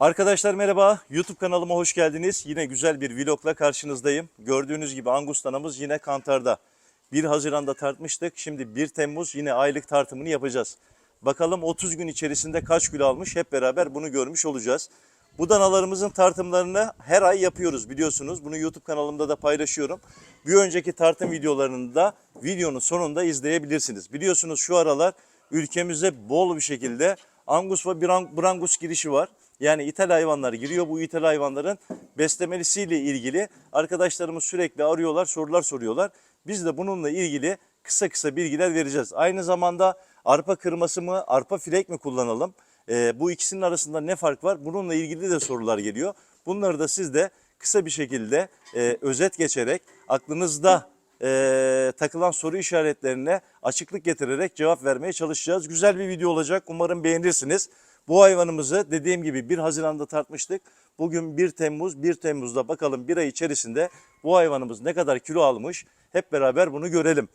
Arkadaşlar merhaba, YouTube kanalıma hoş geldiniz. Yine güzel bir vlogla karşınızdayım. Gördüğünüz gibi Angus danamız yine kantarda. 1 Haziran'da tartmıştık. Şimdi 1 Temmuz yine aylık tartımını yapacağız. Bakalım 30 gün içerisinde kaç kilo almış hep beraber bunu görmüş olacağız. Bu danalarımızın tartımlarını her ay yapıyoruz biliyorsunuz. Bunu YouTube kanalımda da paylaşıyorum. Bir önceki tartım videolarını da videonun sonunda izleyebilirsiniz. Biliyorsunuz şu aralar ülkemize bol bir şekilde Angus ve Brang- Brangus girişi var. Yani ithal hayvanlar giriyor. Bu ithal hayvanların beslemelisiyle ilgili arkadaşlarımız sürekli arıyorlar, sorular soruyorlar. Biz de bununla ilgili kısa kısa bilgiler vereceğiz. Aynı zamanda arpa kırması mı, arpa filek mi kullanalım? Ee, bu ikisinin arasında ne fark var? Bununla ilgili de sorular geliyor. Bunları da siz de kısa bir şekilde e, özet geçerek aklınızda e, takılan soru işaretlerine açıklık getirerek cevap vermeye çalışacağız. Güzel bir video olacak. Umarım beğenirsiniz. Bu hayvanımızı dediğim gibi 1 Haziran'da tartmıştık. Bugün 1 Temmuz, 1 Temmuz'da bakalım bir ay içerisinde bu hayvanımız ne kadar kilo almış hep beraber bunu görelim.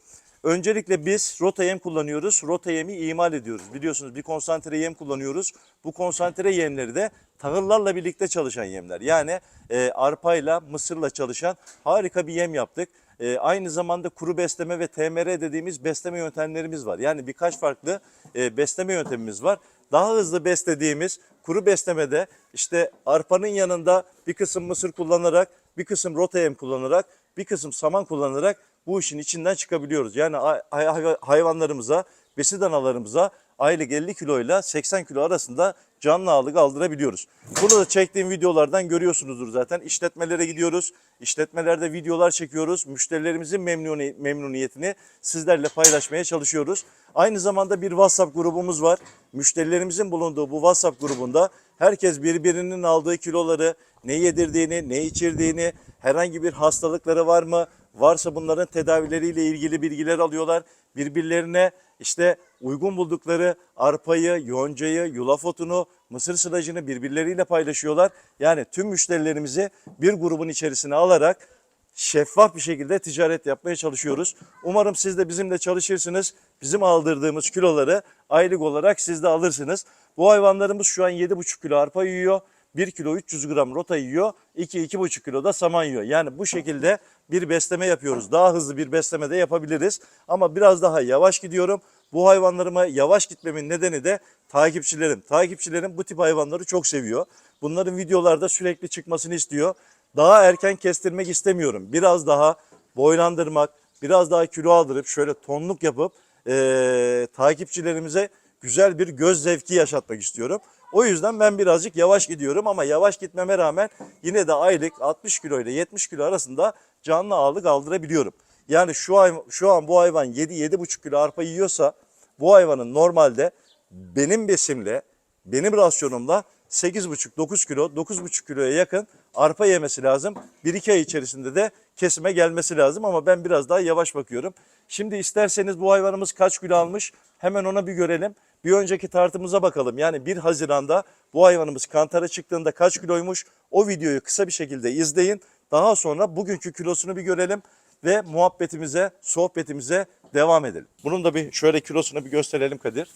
Öncelikle biz rota yem kullanıyoruz. Rota yemi imal ediyoruz. Biliyorsunuz bir konsantre yem kullanıyoruz. Bu konsantre yemleri de tahıllarla birlikte çalışan yemler. Yani e, arpayla, mısırla çalışan harika bir yem yaptık. E, aynı zamanda kuru besleme ve TMR dediğimiz besleme yöntemlerimiz var. Yani birkaç farklı e, besleme yöntemimiz var. Daha hızlı beslediğimiz kuru beslemede işte arpanın yanında bir kısım mısır kullanarak, bir kısım rota yem kullanarak, bir kısım saman kullanarak bu işin içinden çıkabiliyoruz. Yani hay- hay- hayvanlarımıza, besi danalarımıza aylık 50 kilo ile 80 kilo arasında canlı ağırlık aldırabiliyoruz. Bunu da çektiğim videolardan görüyorsunuzdur zaten. İşletmelere gidiyoruz. İşletmelerde videolar çekiyoruz. Müşterilerimizin memnuni- memnuniyetini sizlerle paylaşmaya çalışıyoruz. Aynı zamanda bir WhatsApp grubumuz var. Müşterilerimizin bulunduğu bu WhatsApp grubunda herkes birbirinin aldığı kiloları, ne yedirdiğini, ne içirdiğini, herhangi bir hastalıkları var mı, varsa bunların tedavileriyle ilgili bilgiler alıyorlar. Birbirlerine işte uygun buldukları arpayı, yoncayı, yulaf otunu, mısır sılacını birbirleriyle paylaşıyorlar. Yani tüm müşterilerimizi bir grubun içerisine alarak şeffaf bir şekilde ticaret yapmaya çalışıyoruz. Umarım siz de bizimle çalışırsınız. Bizim aldırdığımız kiloları aylık olarak siz de alırsınız. Bu hayvanlarımız şu an 7,5 kilo arpa yiyor. 1 kilo 300 gram rota yiyor. 2-2,5 kilo da saman yiyor. Yani bu şekilde bir besleme yapıyoruz. Daha hızlı bir besleme de yapabiliriz. Ama biraz daha yavaş gidiyorum. Bu hayvanlarıma yavaş gitmemin nedeni de takipçilerim. Takipçilerim bu tip hayvanları çok seviyor. Bunların videolarda sürekli çıkmasını istiyor. Daha erken kestirmek istemiyorum. Biraz daha boylandırmak, biraz daha kilo aldırıp şöyle tonluk yapıp eee, takipçilerimize güzel bir göz zevki yaşatmak istiyorum. O yüzden ben birazcık yavaş gidiyorum ama yavaş gitmeme rağmen yine de aylık 60 kilo ile 70 kilo arasında canlı ağırlık aldırabiliyorum. Yani şu ay şu an bu hayvan 7-7,5 kilo arpa yiyorsa bu hayvanın normalde benim besimle, benim rasyonumla 8,5-9 kilo, 9,5 kiloya yakın arpa yemesi lazım. 1-2 ay içerisinde de kesime gelmesi lazım ama ben biraz daha yavaş bakıyorum. Şimdi isterseniz bu hayvanımız kaç kilo almış hemen ona bir görelim. Bir önceki tartımıza bakalım. Yani 1 Haziran'da bu hayvanımız kantara çıktığında kaç kiloymuş o videoyu kısa bir şekilde izleyin. Daha sonra bugünkü kilosunu bir görelim ve muhabbetimize, sohbetimize devam edelim. Bunun da bir şöyle kilosunu bir gösterelim Kadir.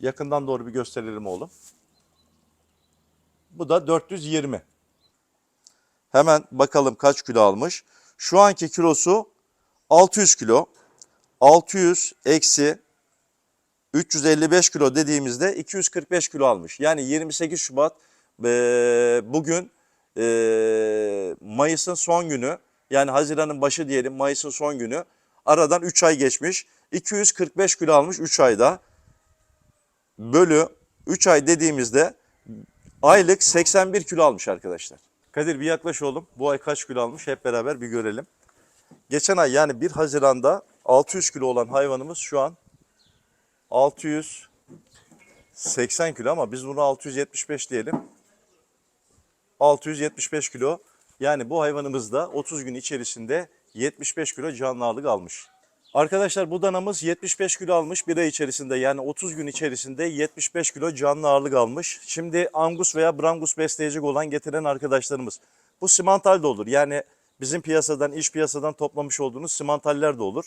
Yakından doğru bir gösterelim oğlum. Bu da 420. Hemen bakalım kaç kilo almış. Şu anki kilosu 600 kilo. 600 eksi 355 kilo dediğimizde 245 kilo almış. Yani 28 Şubat e, bugün e, Mayıs'ın son günü yani Haziran'ın başı diyelim Mayıs'ın son günü aradan 3 ay geçmiş. 245 kilo almış 3 ayda. Bölü 3 ay dediğimizde aylık 81 kilo almış arkadaşlar. Kadir bir yaklaş oğlum. Bu ay kaç kilo almış hep beraber bir görelim. Geçen ay yani 1 Haziran'da 600 kilo olan hayvanımız şu an 680 kilo ama biz bunu 675 diyelim. 675 kilo. Yani bu hayvanımız da 30 gün içerisinde 75 kilo canlı ağırlık almış. Arkadaşlar bu danamız 75 kilo almış bir ay içerisinde yani 30 gün içerisinde 75 kilo canlı ağırlık almış. Şimdi Angus veya Brangus besleyecek olan getiren arkadaşlarımız. Bu simantal de olur yani bizim piyasadan iş piyasadan toplamış olduğunuz simantaller de olur.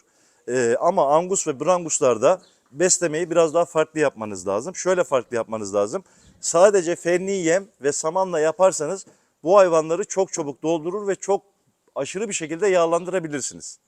Ee, ama Angus ve Branguslarda beslemeyi biraz daha farklı yapmanız lazım. Şöyle farklı yapmanız lazım. Sadece fenli yem ve samanla yaparsanız bu hayvanları çok çabuk doldurur ve çok aşırı bir şekilde yağlandırabilirsiniz.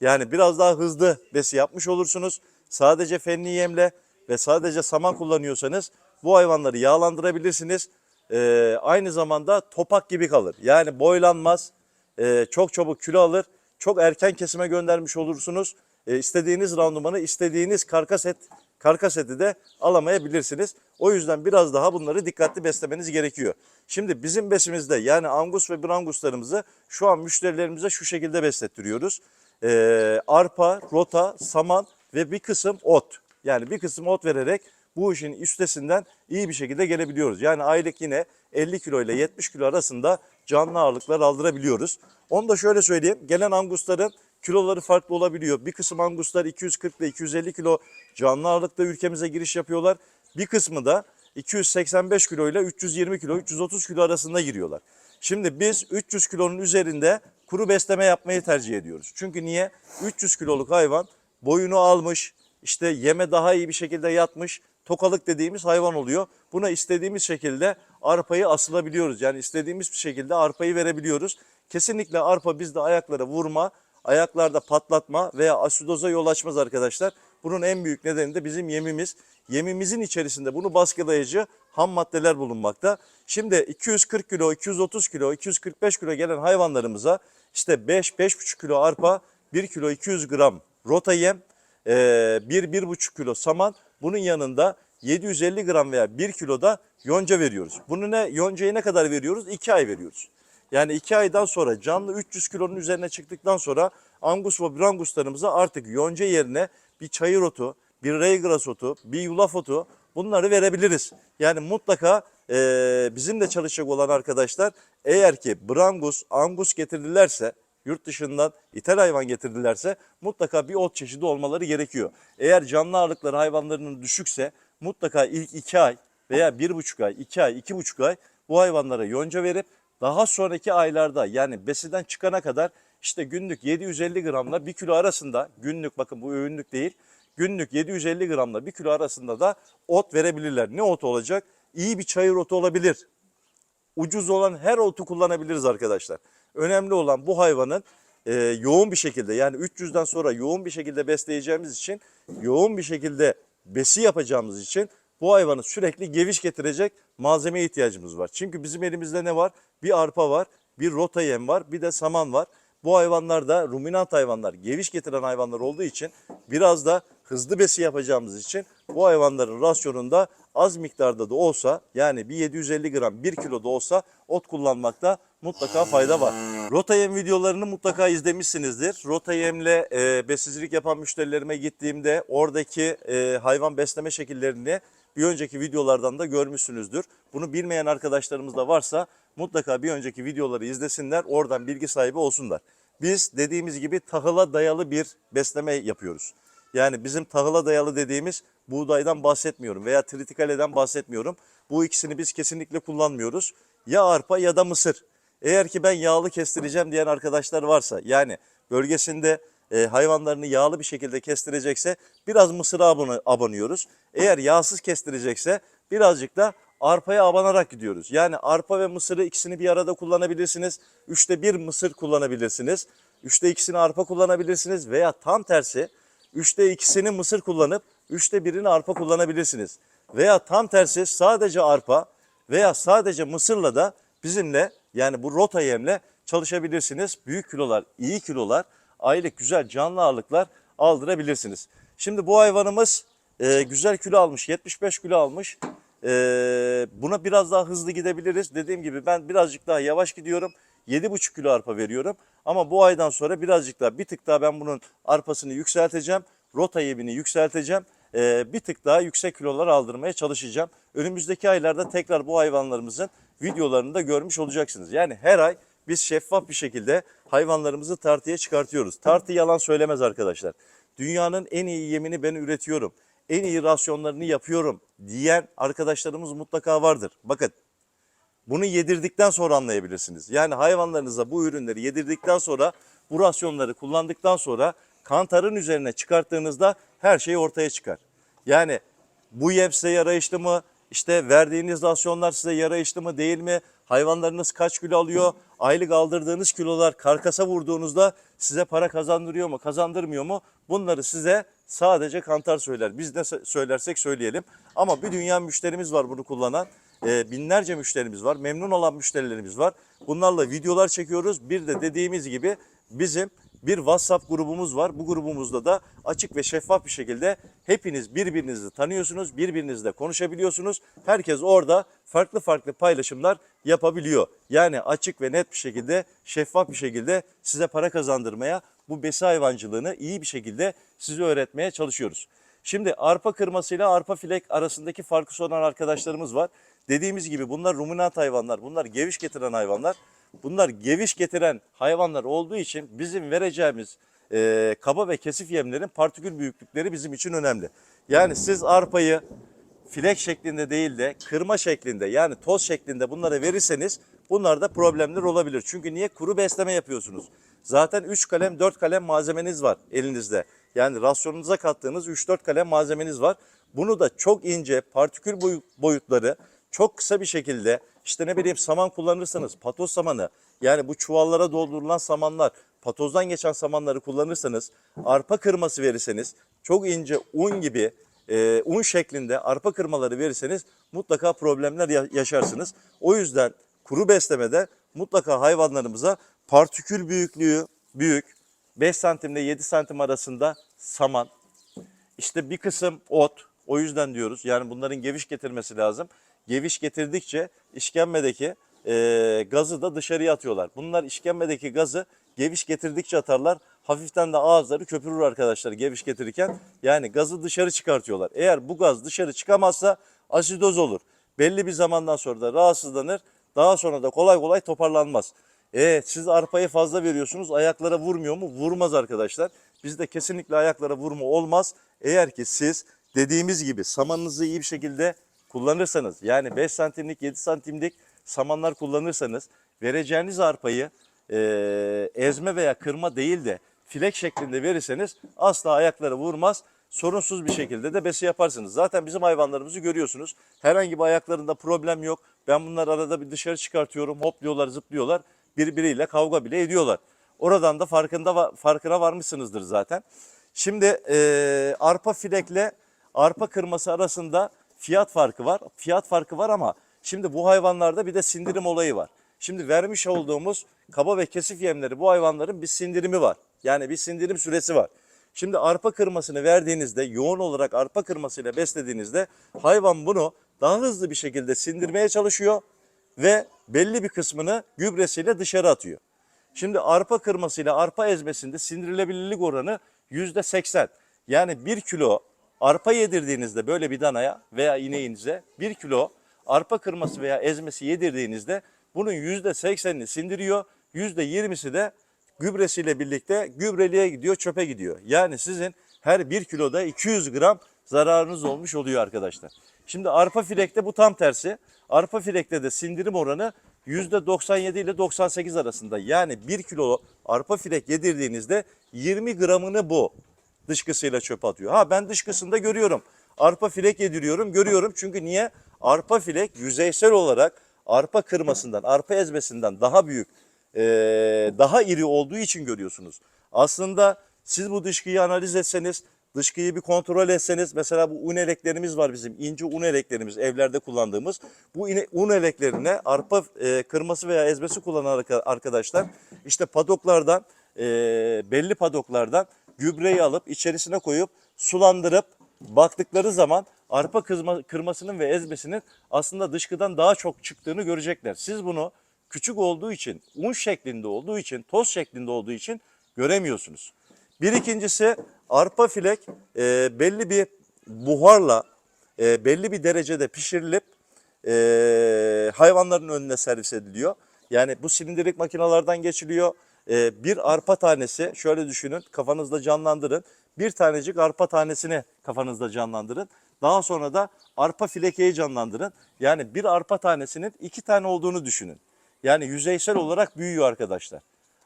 Yani biraz daha hızlı besi yapmış olursunuz. Sadece fenli yemle ve sadece saman kullanıyorsanız bu hayvanları yağlandırabilirsiniz. Ee, aynı zamanda topak gibi kalır. Yani boylanmaz, ee, çok çabuk kilo alır, çok erken kesime göndermiş olursunuz. Ee, istediğiniz randımanı, istediğiniz karkas et, karkas eti de alamayabilirsiniz. O yüzden biraz daha bunları dikkatli beslemeniz gerekiyor. Şimdi bizim besimizde yani angus ve branguslarımızı şu an müşterilerimize şu şekilde beslettiriyoruz. Ee, arpa, rota, saman ve bir kısım ot. Yani bir kısım ot vererek bu işin üstesinden iyi bir şekilde gelebiliyoruz. Yani aylık yine 50 kilo ile 70 kilo arasında canlı ağırlıklar aldırabiliyoruz. Onu da şöyle söyleyeyim. Gelen angusların kiloları farklı olabiliyor. Bir kısım anguslar 240 ile 250 kilo canlı ağırlıkta ülkemize giriş yapıyorlar. Bir kısmı da 285 kilo ile 320 kilo, 330 kilo arasında giriyorlar. Şimdi biz 300 kilonun üzerinde kuru besleme yapmayı tercih ediyoruz. Çünkü niye? 300 kiloluk hayvan boyunu almış, işte yeme daha iyi bir şekilde yatmış, tokalık dediğimiz hayvan oluyor. Buna istediğimiz şekilde arpayı asılabiliyoruz. Yani istediğimiz bir şekilde arpayı verebiliyoruz. Kesinlikle arpa bizde ayaklara vurma, ayaklarda patlatma veya asidoza yol açmaz arkadaşlar. Bunun en büyük nedeni de bizim yemimiz. Yemimizin içerisinde bunu baskılayıcı ham maddeler bulunmakta. Şimdi 240 kilo, 230 kilo, 245 kilo gelen hayvanlarımıza işte 5-5,5 kilo arpa, 1 kilo 200 gram rota yem, 1-1,5 kilo saman. Bunun yanında 750 gram veya 1 kilo da yonca veriyoruz. Bunu ne yoncayı ne kadar veriyoruz? 2 ay veriyoruz. Yani 2 aydan sonra canlı 300 kilonun üzerine çıktıktan sonra angus ve branguslarımıza artık yonca yerine bir çayır otu, bir reygras otu, bir yulaf otu bunları verebiliriz. Yani mutlaka e, bizimle çalışacak olan arkadaşlar eğer ki brangus, angus getirdilerse yurt dışından ithal hayvan getirdilerse mutlaka bir ot çeşidi olmaları gerekiyor. Eğer canlı ağırlıkları hayvanlarının düşükse mutlaka ilk 2 ay veya 1,5 ay, 2 ay, 2,5 ay bu hayvanlara yonca verip daha sonraki aylarda yani besiden çıkana kadar işte günlük 750 gramla 1 kilo arasında günlük bakın bu öğünlük değil günlük 750 gramla 1 kilo arasında da ot verebilirler. Ne ot olacak? İyi bir çayır otu olabilir. Ucuz olan her otu kullanabiliriz arkadaşlar. Önemli olan bu hayvanın e, yoğun bir şekilde yani 300'den sonra yoğun bir şekilde besleyeceğimiz için yoğun bir şekilde besi yapacağımız için bu hayvanı sürekli geviş getirecek malzemeye ihtiyacımız var. Çünkü bizim elimizde ne var? Bir arpa var, bir rota yem var, bir de saman var. Bu hayvanlar da ruminant hayvanlar, geviş getiren hayvanlar olduğu için biraz da hızlı besi yapacağımız için bu hayvanların rasyonunda az miktarda da olsa yani bir 750 gram 1 kilo da olsa ot kullanmakta mutlaka fayda var. Rota yem videolarını mutlaka izlemişsinizdir. Rota yemle e, besicilik yapan müşterilerime gittiğimde oradaki e, hayvan besleme şekillerini bir önceki videolardan da görmüşsünüzdür. Bunu bilmeyen arkadaşlarımız da varsa mutlaka bir önceki videoları izlesinler, oradan bilgi sahibi olsunlar. Biz dediğimiz gibi tahıla dayalı bir besleme yapıyoruz. Yani bizim tahıla dayalı dediğimiz buğdaydan bahsetmiyorum veya tritikale'den bahsetmiyorum. Bu ikisini biz kesinlikle kullanmıyoruz. Ya arpa ya da mısır. Eğer ki ben yağlı kestireceğim diyen arkadaşlar varsa yani bölgesinde e, hayvanlarını yağlı bir şekilde kestirecekse biraz mısıra abone, abanıyoruz. Eğer yağsız kestirecekse birazcık da arpaya abanarak gidiyoruz. Yani arpa ve mısırı ikisini bir arada kullanabilirsiniz. Üçte bir mısır kullanabilirsiniz. Üçte ikisini arpa kullanabilirsiniz veya tam tersi üçte ikisini mısır kullanıp üçte birini arpa kullanabilirsiniz. Veya tam tersi sadece arpa veya sadece mısırla da bizimle yani bu rota yemle çalışabilirsiniz. Büyük kilolar, iyi kilolar, aylık güzel canlı ağırlıklar aldırabilirsiniz. Şimdi bu hayvanımız e, güzel kilo almış, 75 kilo almış. E, buna biraz daha hızlı gidebiliriz. Dediğim gibi ben birazcık daha yavaş gidiyorum. 7,5 kilo arpa veriyorum. Ama bu aydan sonra birazcık daha bir tık daha ben bunun arpasını yükselteceğim. Rota yemini yükselteceğim. E, bir tık daha yüksek kilolar aldırmaya çalışacağım. Önümüzdeki aylarda tekrar bu hayvanlarımızın videolarını da görmüş olacaksınız. Yani her ay biz şeffaf bir şekilde hayvanlarımızı tartıya çıkartıyoruz. Tartı yalan söylemez arkadaşlar. Dünyanın en iyi yemini ben üretiyorum. En iyi rasyonlarını yapıyorum diyen arkadaşlarımız mutlaka vardır. Bakın bunu yedirdikten sonra anlayabilirsiniz. Yani hayvanlarınıza bu ürünleri yedirdikten sonra bu rasyonları kullandıktan sonra kantarın üzerine çıkarttığınızda her şey ortaya çıkar. Yani bu yem size yarayışlı mı? İşte verdiğiniz rasyonlar size yarayışlı mı değil mi? Hayvanlarınız kaç kilo alıyor? Aylık aldırdığınız kilolar karkasa vurduğunuzda size para kazandırıyor mu, kazandırmıyor mu? Bunları size sadece kantar söyler. Biz ne sö- söylersek söyleyelim. Ama bir dünya müşterimiz var bunu kullanan. Ee, binlerce müşterimiz var. Memnun olan müşterilerimiz var. Bunlarla videolar çekiyoruz. Bir de dediğimiz gibi bizim bir WhatsApp grubumuz var. Bu grubumuzda da açık ve şeffaf bir şekilde hepiniz birbirinizi tanıyorsunuz, birbirinizle konuşabiliyorsunuz. Herkes orada farklı farklı paylaşımlar yapabiliyor. Yani açık ve net bir şekilde, şeffaf bir şekilde size para kazandırmaya, bu besi hayvancılığını iyi bir şekilde size öğretmeye çalışıyoruz. Şimdi arpa kırmasıyla arpa filek arasındaki farkı soran arkadaşlarımız var. Dediğimiz gibi bunlar ruminant hayvanlar, bunlar geviş getiren hayvanlar. Bunlar geviş getiren hayvanlar olduğu için bizim vereceğimiz e, kaba ve kesif yemlerin partikül büyüklükleri bizim için önemli. Yani siz arpayı filek şeklinde değil de kırma şeklinde yani toz şeklinde bunlara verirseniz bunlarda problemler olabilir. Çünkü niye? Kuru besleme yapıyorsunuz. Zaten 3 kalem 4 kalem malzemeniz var elinizde. Yani rasyonunuza kattığınız 3-4 kalem malzemeniz var. Bunu da çok ince partikül boyu- boyutları çok kısa bir şekilde işte ne bileyim saman kullanırsanız patoz samanı yani bu çuvallara doldurulan samanlar patozdan geçen samanları kullanırsanız arpa kırması verirseniz çok ince un gibi e, un şeklinde arpa kırmaları verirseniz mutlaka problemler ya- yaşarsınız. O yüzden kuru beslemede mutlaka hayvanlarımıza partikül büyüklüğü büyük 5 santimle 7 santim arasında saman işte bir kısım ot. O yüzden diyoruz yani bunların geviş getirmesi lazım. Geviş getirdikçe işkembedeki e, gazı da dışarıya atıyorlar. Bunlar işkembedeki gazı geviş getirdikçe atarlar. Hafiften de ağızları köpürür arkadaşlar geviş getirirken. Yani gazı dışarı çıkartıyorlar. Eğer bu gaz dışarı çıkamazsa asidoz olur. Belli bir zamandan sonra da rahatsızlanır. Daha sonra da kolay kolay toparlanmaz. E, siz arpayı fazla veriyorsunuz ayaklara vurmuyor mu? Vurmaz arkadaşlar. Bizde kesinlikle ayaklara vurma olmaz. Eğer ki siz dediğimiz gibi samanınızı iyi bir şekilde kullanırsanız yani 5 santimlik 7 santimlik samanlar kullanırsanız vereceğiniz arpayı e, ezme veya kırma değil de filek şeklinde verirseniz asla ayaklara vurmaz. Sorunsuz bir şekilde de besi yaparsınız. Zaten bizim hayvanlarımızı görüyorsunuz. Herhangi bir ayaklarında problem yok. Ben bunları arada bir dışarı çıkartıyorum. Hopluyorlar, zıplıyorlar. Birbiriyle kavga bile ediyorlar. Oradan da farkında farkına varmışsınızdır zaten. Şimdi e, arpa filekle arpa kırması arasında fiyat farkı var. Fiyat farkı var ama şimdi bu hayvanlarda bir de sindirim olayı var. Şimdi vermiş olduğumuz kaba ve kesif yemleri bu hayvanların bir sindirimi var. Yani bir sindirim süresi var. Şimdi arpa kırmasını verdiğinizde yoğun olarak arpa kırmasıyla beslediğinizde hayvan bunu daha hızlı bir şekilde sindirmeye çalışıyor ve belli bir kısmını gübresiyle dışarı atıyor. Şimdi arpa kırmasıyla arpa ezmesinde sindirilebilirlik oranı yüzde seksen. Yani bir kilo arpa yedirdiğinizde böyle bir danaya veya ineğinize bir kilo arpa kırması veya ezmesi yedirdiğinizde bunun yüzde seksenini sindiriyor. Yüzde yirmisi de gübresiyle birlikte gübreliğe gidiyor, çöpe gidiyor. Yani sizin her bir kiloda 200 gram zararınız olmuş oluyor arkadaşlar. Şimdi arpa filekte bu tam tersi. Arpa filekte de sindirim oranı %97 ile 98 arasında. Yani 1 kilo arpa filek yedirdiğinizde 20 gramını bu dışkısıyla çöpe atıyor. Ha ben dışkısında görüyorum. Arpa filek yediriyorum görüyorum. Çünkü niye? Arpa filek yüzeysel olarak arpa kırmasından, arpa ezmesinden daha büyük, eee, daha iri olduğu için görüyorsunuz. Aslında siz bu dışkıyı analiz etseniz, dışkıyı bir kontrol etseniz, mesela bu un eleklerimiz var bizim, ince un eleklerimiz evlerde kullandığımız. Bu un eleklerine arpa eee, kırması veya ezmesi kullanan arka- arkadaşlar, işte padoklardan, eee, belli padoklardan gübreyi alıp içerisine koyup sulandırıp baktıkları zaman arpa kızma, kırmasının ve ezmesinin aslında dışkıdan daha çok çıktığını görecekler. Siz bunu küçük olduğu için, un şeklinde olduğu için, toz şeklinde olduğu için göremiyorsunuz. Bir ikincisi arpa filek e, belli bir buharla e, belli bir derecede pişirilip e, hayvanların önüne servis ediliyor. Yani bu silindirik makinalardan geçiliyor. E, bir arpa tanesi şöyle düşünün kafanızda canlandırın. Bir tanecik arpa tanesini kafanızda canlandırın. Daha sonra da arpa filekeyi canlandırın. Yani bir arpa tanesinin iki tane olduğunu düşünün. Yani yüzeysel olarak büyüyor arkadaşlar.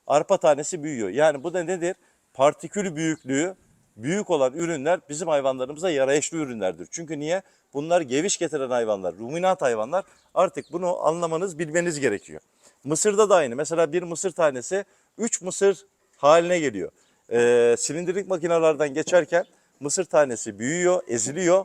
Arpa tanesi büyüyor. Yani bu da nedir? Partikül büyüklüğü büyük olan ürünler bizim hayvanlarımıza yaraşlı ürünlerdir. Çünkü niye? Bunlar geviş getiren hayvanlar, ruminant hayvanlar. Artık bunu anlamanız, bilmeniz gerekiyor. Mısırda da aynı. Mesela bir mısır tanesi 3 mısır haline geliyor. Ee, silindirik makinelerden geçerken mısır tanesi büyüyor, eziliyor.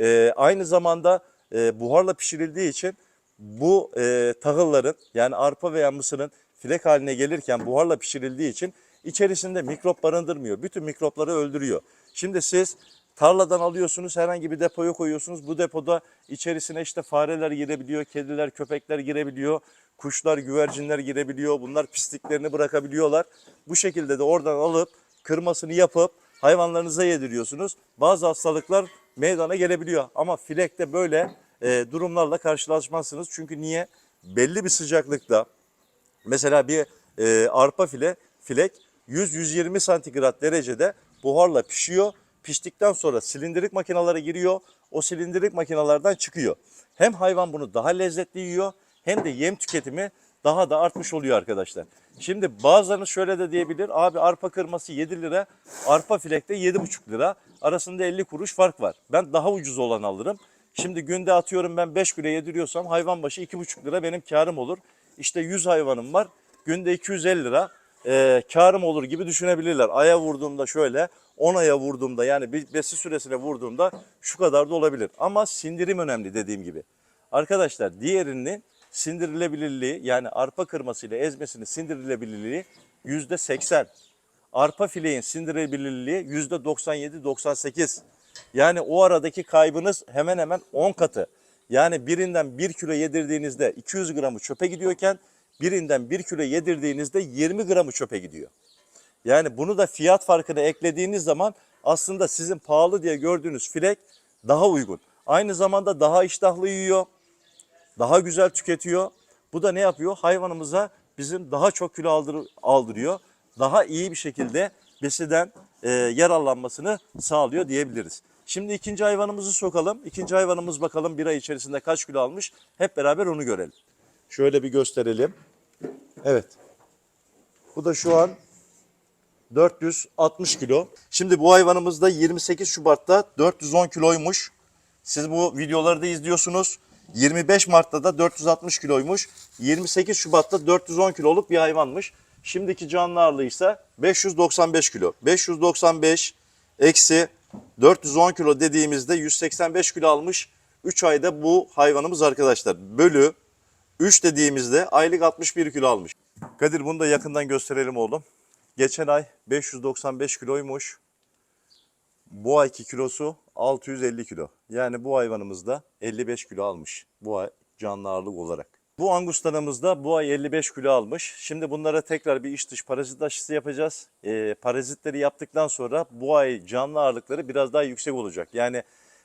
Ee, aynı zamanda e, buharla pişirildiği için bu e, tahılların yani arpa veya mısırın filek haline gelirken buharla pişirildiği için içerisinde mikrop barındırmıyor. Bütün mikropları öldürüyor. Şimdi siz tarladan alıyorsunuz herhangi bir depoya koyuyorsunuz. Bu depoda içerisine işte fareler girebiliyor, kediler, köpekler girebiliyor. Kuşlar, güvercinler girebiliyor. Bunlar pisliklerini bırakabiliyorlar. Bu şekilde de oradan alıp kırmasını yapıp hayvanlarınıza yediriyorsunuz. Bazı hastalıklar meydana gelebiliyor. Ama filekte böyle e, durumlarla karşılaşmazsınız. Çünkü niye? Belli bir sıcaklıkta mesela bir e, arpa file filek 100-120 santigrat derecede buharla pişiyor. Piştikten sonra silindirik makinalara giriyor. O silindirik makinalardan çıkıyor. Hem hayvan bunu daha lezzetli yiyor hem de yem tüketimi daha da artmış oluyor arkadaşlar. Şimdi bazılarınız şöyle de diyebilir. Abi arpa kırması 7 lira, arpa filekte 7,5 lira. Arasında 50 kuruş fark var. Ben daha ucuz olan alırım. Şimdi günde atıyorum ben 5 kilo yediriyorsam hayvan başı 2,5 lira benim karım olur. İşte 100 hayvanım var. Günde 250 lira e, karım olur gibi düşünebilirler. Aya vurduğumda şöyle 10 aya vurduğumda yani bir besi süresine vurduğumda şu kadar da olabilir. Ama sindirim önemli dediğim gibi. Arkadaşlar diğerinin sindirilebilirliği yani arpa kırmasıyla ezmesinin sindirilebilirliği yüzde 80. Arpa fileğin sindirilebilirliği yüzde 97-98. Yani o aradaki kaybınız hemen hemen 10 katı. Yani birinden 1 kilo yedirdiğinizde 200 gramı çöpe gidiyorken birinden 1 kilo yedirdiğinizde 20 gramı çöpe gidiyor. Yani bunu da fiyat farkına eklediğiniz zaman aslında sizin pahalı diye gördüğünüz filek daha uygun. Aynı zamanda daha iştahlı yiyor, daha güzel tüketiyor. Bu da ne yapıyor? Hayvanımıza bizim daha çok kilo aldır, aldırıyor. Daha iyi bir şekilde besiden e, yararlanmasını sağlıyor diyebiliriz. Şimdi ikinci hayvanımızı sokalım. İkinci hayvanımız bakalım bir ay içerisinde kaç kilo almış. Hep beraber onu görelim. Şöyle bir gösterelim. Evet. Bu da şu an 460 kilo. Şimdi bu hayvanımız da 28 Şubat'ta 410 kiloymuş. Siz bu videoları da izliyorsunuz. 25 Mart'ta da 460 kiloymuş. 28 Şubat'ta 410 kiloluk bir hayvanmış. Şimdiki canlı ağırlığı ise 595 kilo. 595 eksi 410 kilo dediğimizde 185 kilo almış. 3 ayda bu hayvanımız arkadaşlar. Bölü 3 dediğimizde aylık 61 kilo almış. Kadir bunu da yakından gösterelim oğlum. Geçen ay 595 kiloymuş. Bu ayki kilosu 650 kilo. Yani bu hayvanımız da 55 kilo almış. Bu ay canlı ağırlık olarak. Bu Angus danamız da bu ay 55 kilo almış. Şimdi bunlara tekrar bir iç dış parazit aşısı yapacağız. Ee, parazitleri yaptıktan sonra bu ay canlı ağırlıkları biraz daha yüksek olacak. Yani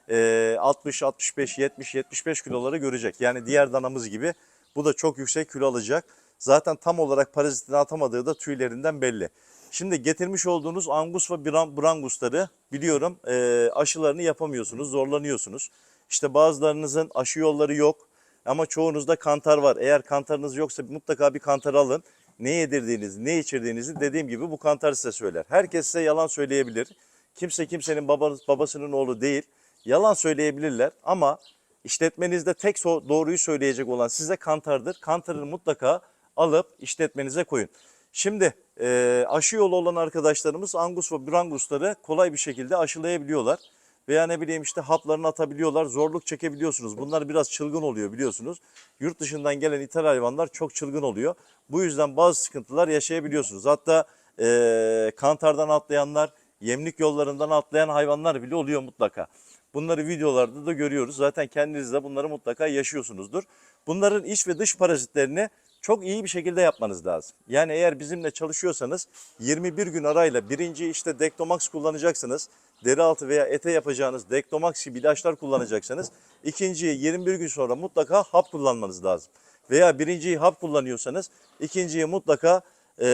e, 60, 65, 70, 75 kiloları görecek. Yani diğer danamız gibi bu da çok yüksek kilo alacak. Zaten tam olarak parazitini atamadığı da tüylerinden belli. Şimdi getirmiş olduğunuz Angus ve Bran- Brangusları biliyorum e, aşılarını yapamıyorsunuz, zorlanıyorsunuz. İşte bazılarınızın aşı yolları yok ama çoğunuzda kantar var. Eğer kantarınız yoksa mutlaka bir kantar alın. Ne yedirdiğinizi, ne içirdiğinizi dediğim gibi bu kantar size söyler. Herkes size yalan söyleyebilir. Kimse kimsenin babanız, babasının oğlu değil. Yalan söyleyebilirler ama işletmenizde tek doğruyu söyleyecek olan size kantardır. Kantarını mutlaka alıp işletmenize koyun. Şimdi e, aşı yolu olan arkadaşlarımız Angus ve Brangusları kolay bir şekilde aşılayabiliyorlar. Veya ne bileyim işte haplarını atabiliyorlar, zorluk çekebiliyorsunuz. Bunlar biraz çılgın oluyor biliyorsunuz. Yurt dışından gelen ithal hayvanlar çok çılgın oluyor. Bu yüzden bazı sıkıntılar yaşayabiliyorsunuz. Hatta e, kantardan atlayanlar, yemlik yollarından atlayan hayvanlar bile oluyor mutlaka. Bunları videolarda da görüyoruz. Zaten kendiniz de bunları mutlaka yaşıyorsunuzdur. Bunların iç ve dış parazitlerini çok iyi bir şekilde yapmanız lazım. Yani eğer bizimle çalışıyorsanız 21 gün arayla birinci işte Dektomax kullanacaksınız. Deri altı veya ete yapacağınız Dektomax gibi ilaçlar kullanacaksanız ikinciyi 21 gün sonra mutlaka hap kullanmanız lazım. Veya birinciyi hap kullanıyorsanız ikinciyi mutlaka e,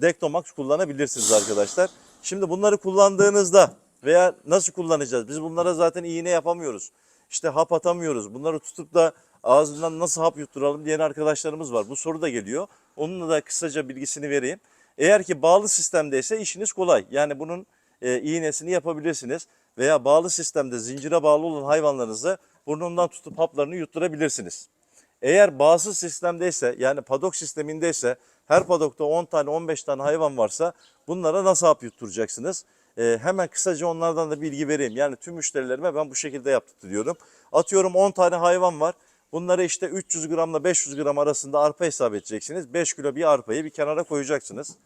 Dektomax kullanabilirsiniz arkadaşlar. Şimdi bunları kullandığınızda veya nasıl kullanacağız? Biz bunlara zaten iğne yapamıyoruz. İşte hap atamıyoruz. Bunları tutup da ağzından nasıl hap yutturalım diyen arkadaşlarımız var. Bu soru da geliyor. Onunla da kısaca bilgisini vereyim. Eğer ki bağlı sistemdeyse işiniz kolay. Yani bunun e, iğnesini yapabilirsiniz. Veya bağlı sistemde zincire bağlı olan hayvanlarınızı burnundan tutup haplarını yutturabilirsiniz. Eğer bağsız sistemdeyse yani padok sistemindeyse her padokta 10 tane 15 tane hayvan varsa bunlara nasıl hap yutturacaksınız? Ee, hemen kısaca onlardan da bilgi vereyim. Yani tüm müşterilerime ben bu şekilde yaptırıyorum. Atıyorum 10 tane hayvan var. Bunları işte 300 gramla 500 gram arasında arpa hesap edeceksiniz. 5 kilo bir arpayı bir kenara koyacaksınız.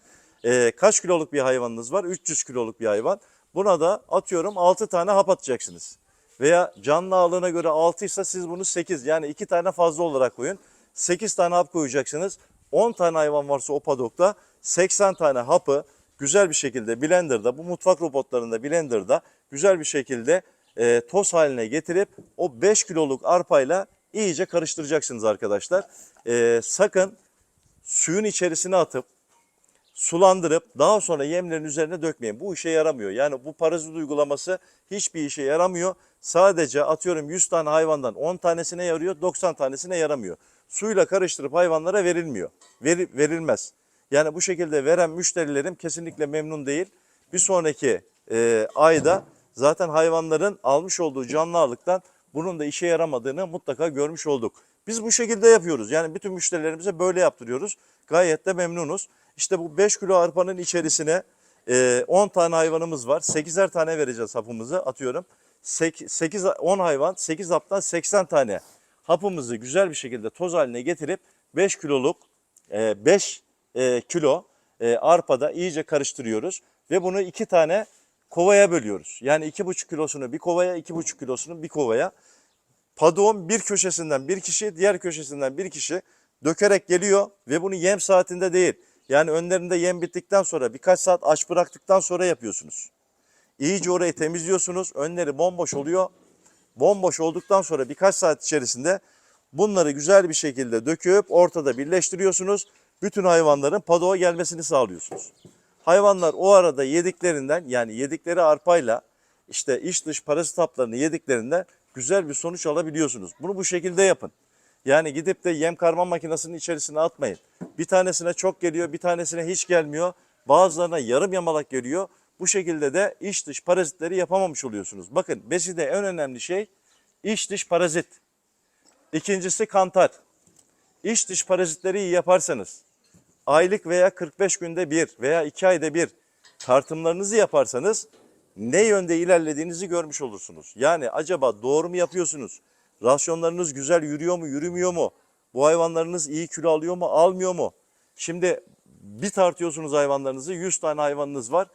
Ee, kaç kiloluk bir hayvanınız var? 300 kiloluk bir hayvan. Buna da atıyorum 6 tane hap atacaksınız. Veya canlı ağırlığına göre 6 ise siz bunu 8 yani 2 tane fazla olarak koyun. 8 tane hap koyacaksınız. 10 tane hayvan varsa o padokta 80 tane hapı güzel bir şekilde blenderda bu mutfak robotlarında blenderda güzel bir şekilde e, toz haline getirip o 5 kiloluk arpayla iyice karıştıracaksınız arkadaşlar. E, sakın suyun içerisine atıp sulandırıp daha sonra yemlerin üzerine dökmeyin. Bu işe yaramıyor. Yani bu parazit uygulaması hiçbir işe yaramıyor. Sadece atıyorum 100 tane hayvandan 10 tanesine yarıyor, 90 tanesine yaramıyor. Suyla karıştırıp hayvanlara verilmiyor. Veri- verilmez. Yani bu şekilde veren müşterilerim kesinlikle memnun değil. Bir sonraki e, ayda zaten hayvanların almış olduğu canlı ağırlıktan bunun da işe yaramadığını mutlaka görmüş olduk. Biz bu şekilde yapıyoruz. Yani bütün müşterilerimize böyle yaptırıyoruz. Gayet de memnunuz. İşte bu 5 kilo arpanın içerisine e, 10 tane hayvanımız var. 8'er tane vereceğiz hapımızı atıyorum. 8 10 hayvan 8 haptan 80 tane hapımızı güzel bir şekilde toz haline getirip 5 kiloluk 5 kilo e, arpada iyice karıştırıyoruz ve bunu iki tane kovaya bölüyoruz. Yani 2,5 kilosunu bir kovaya, 2,5 kilosunu bir kovaya. Padoğun bir köşesinden bir kişi, diğer köşesinden bir kişi dökerek geliyor ve bunu yem saatinde değil. Yani önlerinde yem bittikten sonra birkaç saat aç bıraktıktan sonra yapıyorsunuz. İyice orayı temizliyorsunuz. Önleri bomboş oluyor. Bomboş olduktan sonra birkaç saat içerisinde bunları güzel bir şekilde döküp ortada birleştiriyorsunuz. Bütün hayvanların padoğa gelmesini sağlıyorsunuz. Hayvanlar o arada yediklerinden yani yedikleri arpayla işte iç dış parazit haplarını yediklerinden güzel bir sonuç alabiliyorsunuz. Bunu bu şekilde yapın. Yani gidip de yem karma makinesinin içerisine atmayın. Bir tanesine çok geliyor, bir tanesine hiç gelmiyor. Bazılarına yarım yamalak geliyor. Bu şekilde de iç dış parazitleri yapamamış oluyorsunuz. Bakın beside en önemli şey iç dış parazit. İkincisi kantar. İç dış parazitleri iyi yaparsanız aylık veya 45 günde bir veya 2 ayda bir tartımlarınızı yaparsanız ne yönde ilerlediğinizi görmüş olursunuz. Yani acaba doğru mu yapıyorsunuz? Rasyonlarınız güzel yürüyor mu, yürümüyor mu? Bu hayvanlarınız iyi kilo alıyor mu, almıyor mu? Şimdi bir tartıyorsunuz hayvanlarınızı, 100 tane hayvanınız var.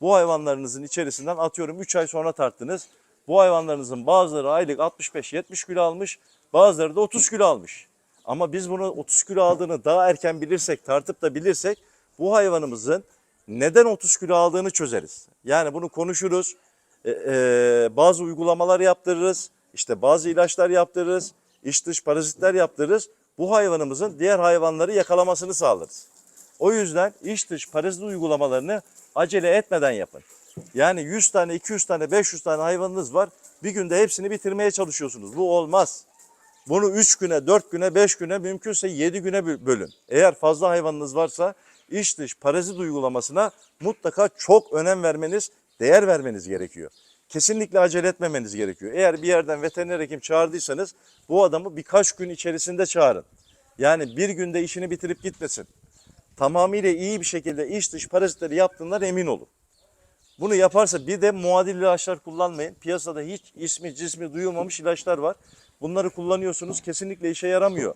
Bu hayvanlarınızın içerisinden atıyorum 3 ay sonra tarttınız. Bu hayvanlarınızın bazıları aylık 65-70 kilo almış, bazıları da 30 kilo almış. Ama biz bunu 30 kilo aldığını daha erken bilirsek, tartıp da bilirsek bu hayvanımızın neden 30 kilo aldığını çözeriz. Yani bunu konuşuruz, e, e, bazı uygulamalar yaptırırız, işte bazı ilaçlar yaptırırız, iç dış parazitler yaptırırız. Bu hayvanımızın diğer hayvanları yakalamasını sağlarız. O yüzden iç dış parazit uygulamalarını acele etmeden yapın. Yani 100 tane, 200 tane, 500 tane hayvanınız var. Bir günde hepsini bitirmeye çalışıyorsunuz. Bu olmaz. Bunu 3 güne, 4 güne, 5 güne mümkünse 7 güne bö- bölün. Eğer fazla hayvanınız varsa iç dış parazit uygulamasına mutlaka çok önem vermeniz, değer vermeniz gerekiyor. Kesinlikle acele etmemeniz gerekiyor. Eğer bir yerden veteriner hekim çağırdıysanız bu adamı birkaç gün içerisinde çağırın. Yani bir günde işini bitirip gitmesin. Tamamıyla iyi bir şekilde iç dış parazitleri yaptığından emin olun. Bunu yaparsa bir de muadil ilaçlar kullanmayın. Piyasada hiç ismi cismi duyulmamış ilaçlar var. Bunları kullanıyorsunuz kesinlikle işe yaramıyor.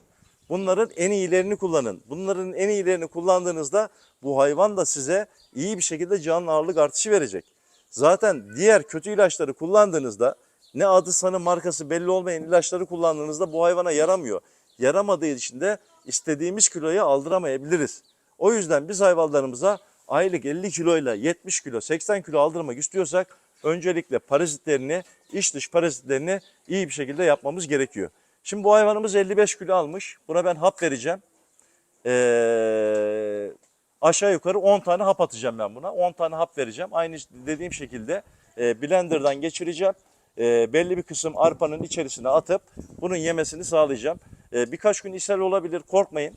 Bunların en iyilerini kullanın. Bunların en iyilerini kullandığınızda bu hayvan da size iyi bir şekilde canlı ağırlık artışı verecek. Zaten diğer kötü ilaçları kullandığınızda ne adı sanı markası belli olmayan ilaçları kullandığınızda bu hayvana yaramıyor. Yaramadığı için de istediğimiz kiloyu aldıramayabiliriz. O yüzden biz hayvanlarımıza aylık 50 kiloyla 70 kilo 80 kilo aldırmak istiyorsak öncelikle parazitlerini iç dış parazitlerini iyi bir şekilde yapmamız gerekiyor. Şimdi bu hayvanımız 55 kilo almış. Buna ben hap vereceğim. Ee, aşağı yukarı 10 tane hap atacağım ben buna. 10 tane hap vereceğim. Aynı dediğim şekilde e, blenderdan geçireceğim. E, belli bir kısım arpanın içerisine atıp bunun yemesini sağlayacağım. E, birkaç gün ishal olabilir korkmayın.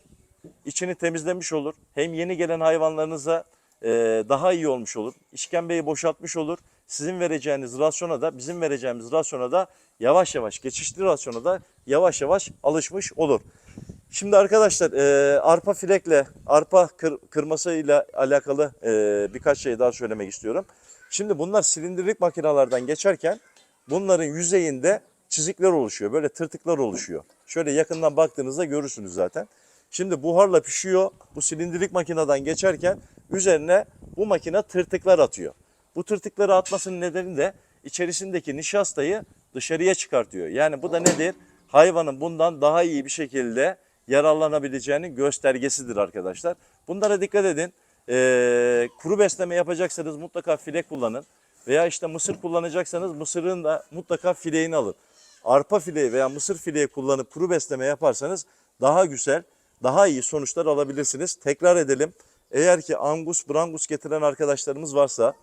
İçini temizlemiş olur. Hem yeni gelen hayvanlarınıza e, daha iyi olmuş olur. İşkembeyi boşaltmış olur. Sizin vereceğiniz rasyona da bizim vereceğimiz rasyona da yavaş yavaş geçişli rasyona da yavaş yavaş alışmış olur. Şimdi arkadaşlar e, arpa filekle arpa kır, kırmasıyla alakalı e, birkaç şey daha söylemek istiyorum. Şimdi bunlar silindirlik makinelerden geçerken bunların yüzeyinde çizikler oluşuyor. Böyle tırtıklar oluşuyor. Şöyle yakından baktığınızda görürsünüz zaten. Şimdi buharla pişiyor. Bu silindirlik makineden geçerken üzerine bu makine tırtıklar atıyor. Bu tırtıkları atmasının nedeni de içerisindeki nişastayı dışarıya çıkartıyor. Yani bu da nedir? Hayvanın bundan daha iyi bir şekilde yararlanabileceğinin göstergesidir arkadaşlar. Bunlara dikkat edin. Ee, kuru besleme yapacaksanız mutlaka file kullanın. Veya işte mısır kullanacaksanız mısırın da mutlaka fileğini alın. Arpa fileği veya mısır fileği kullanıp kuru besleme yaparsanız daha güzel, daha iyi sonuçlar alabilirsiniz. Tekrar edelim. Eğer ki angus, brangus getiren arkadaşlarımız varsa,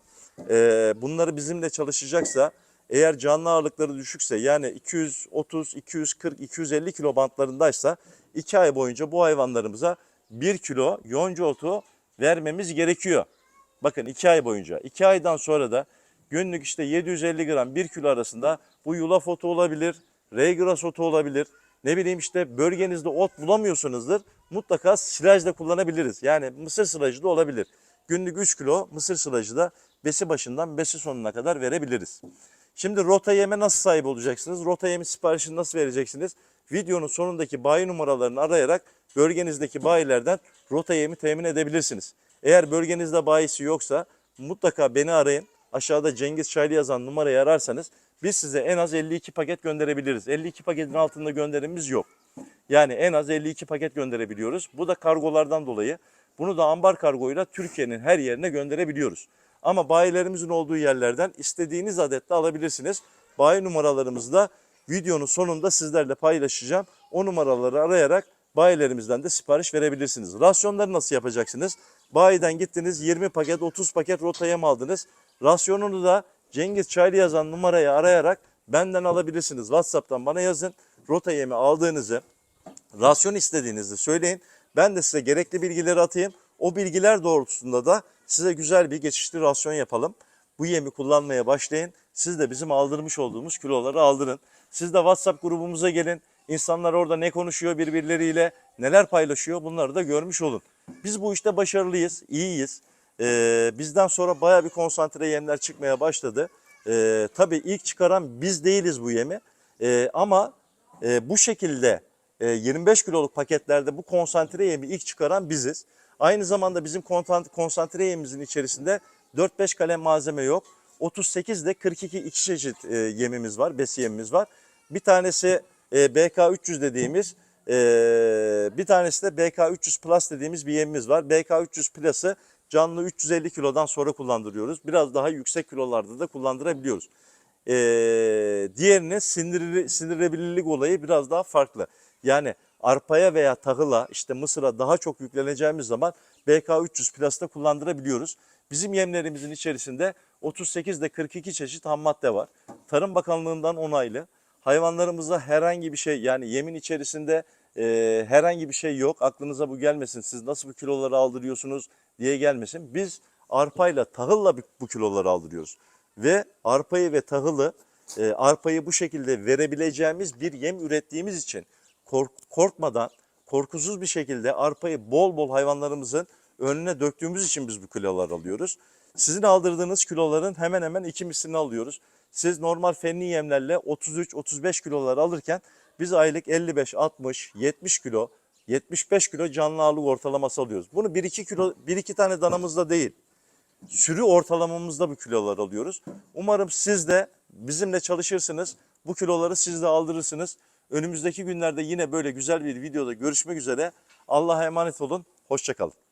e, bunları bizimle çalışacaksa, eğer canlı ağırlıkları düşükse yani 230, 240, 250 kilo bantlarındaysa 2 ay boyunca bu hayvanlarımıza 1 kilo yonca otu vermemiz gerekiyor. Bakın 2 ay boyunca. 2 aydan sonra da günlük işte 750 gram 1 kilo arasında bu yulaf otu olabilir, reygras otu olabilir. Ne bileyim işte bölgenizde ot bulamıyorsunuzdur. Mutlaka silaj da kullanabiliriz. Yani mısır silajı da olabilir. Günlük 3 kilo mısır silajı da besi başından besi sonuna kadar verebiliriz. Şimdi rota yeme nasıl sahip olacaksınız? Rota yemi siparişini nasıl vereceksiniz? Videonun sonundaki bayi numaralarını arayarak bölgenizdeki bayilerden rota yemi temin edebilirsiniz. Eğer bölgenizde bayisi yoksa mutlaka beni arayın. Aşağıda Cengiz Çaylı yazan numarayı ararsanız biz size en az 52 paket gönderebiliriz. 52 paketin altında gönderimimiz yok. Yani en az 52 paket gönderebiliyoruz. Bu da kargolardan dolayı. Bunu da ambar kargoyla Türkiye'nin her yerine gönderebiliyoruz. Ama bayilerimizin olduğu yerlerden istediğiniz adette alabilirsiniz. Bayi numaralarımızı da videonun sonunda sizlerle paylaşacağım. O numaraları arayarak bayilerimizden de sipariş verebilirsiniz. Rasyonları nasıl yapacaksınız? Bayiden gittiniz 20 paket 30 paket rota yem aldınız. Rasyonunu da Cengiz Çaylı yazan numarayı arayarak benden alabilirsiniz. WhatsApp'tan bana yazın. Rota yemi aldığınızı, rasyon istediğinizi söyleyin. Ben de size gerekli bilgileri atayım. O bilgiler doğrultusunda da size güzel bir geçişli rasyon yapalım. Bu yemi kullanmaya başlayın. Siz de bizim aldırmış olduğumuz kiloları aldırın. Siz de WhatsApp grubumuza gelin. İnsanlar orada ne konuşuyor birbirleriyle, neler paylaşıyor bunları da görmüş olun. Biz bu işte başarılıyız, iyiyiz. Ee, bizden sonra baya bir konsantre yemler çıkmaya başladı. Ee, tabii ilk çıkaran biz değiliz bu yemi. Ee, ama e, bu şekilde e, 25 kiloluk paketlerde bu konsantre yemi ilk çıkaran biziz. Aynı zamanda bizim kontant- konsantre yemimizin içerisinde 4-5 kalem malzeme yok. 38 de 42 iki çeşit e, yemimiz var, besi yemimiz var. Bir tanesi e, BK300 dediğimiz, e, bir tanesi de BK300 Plus dediğimiz bir yemimiz var. BK300 Plus'ı canlı 350 kilodan sonra kullandırıyoruz. Biraz daha yüksek kilolarda da kullandırabiliyoruz. E, diğerinin sindirebilirlik olayı biraz daha farklı. Yani arpaya veya tahıla işte mısıra daha çok yükleneceğimiz zaman BK300 Plus'ta kullandırabiliyoruz. Bizim yemlerimizin içerisinde 38 ile 42 çeşit ham madde var. Tarım Bakanlığı'ndan onaylı. Hayvanlarımıza herhangi bir şey yani yemin içerisinde e, herhangi bir şey yok. Aklınıza bu gelmesin. Siz nasıl bu kiloları aldırıyorsunuz diye gelmesin. Biz arpayla tahılla bu kiloları aldırıyoruz. Ve arpayı ve tahılı e, arpayı bu şekilde verebileceğimiz bir yem ürettiğimiz için kork- korkmadan korkusuz bir şekilde arpayı bol bol hayvanlarımızın önüne döktüğümüz için biz bu kiloları alıyoruz. Sizin aldırdığınız kiloların hemen hemen iki mislini alıyoruz. Siz normal fenli yemlerle 33-35 kilolar alırken biz aylık 55, 60, 70 kilo, 75 kilo canlı ağırlık ortalaması alıyoruz. Bunu 1-2 kilo, 1-2 tane danamızda değil, sürü ortalamamızda bu kilolar alıyoruz. Umarım siz de bizimle çalışırsınız. Bu kiloları siz de aldırırsınız. Önümüzdeki günlerde yine böyle güzel bir videoda görüşmek üzere. Allah'a emanet olun. Hoşçakalın.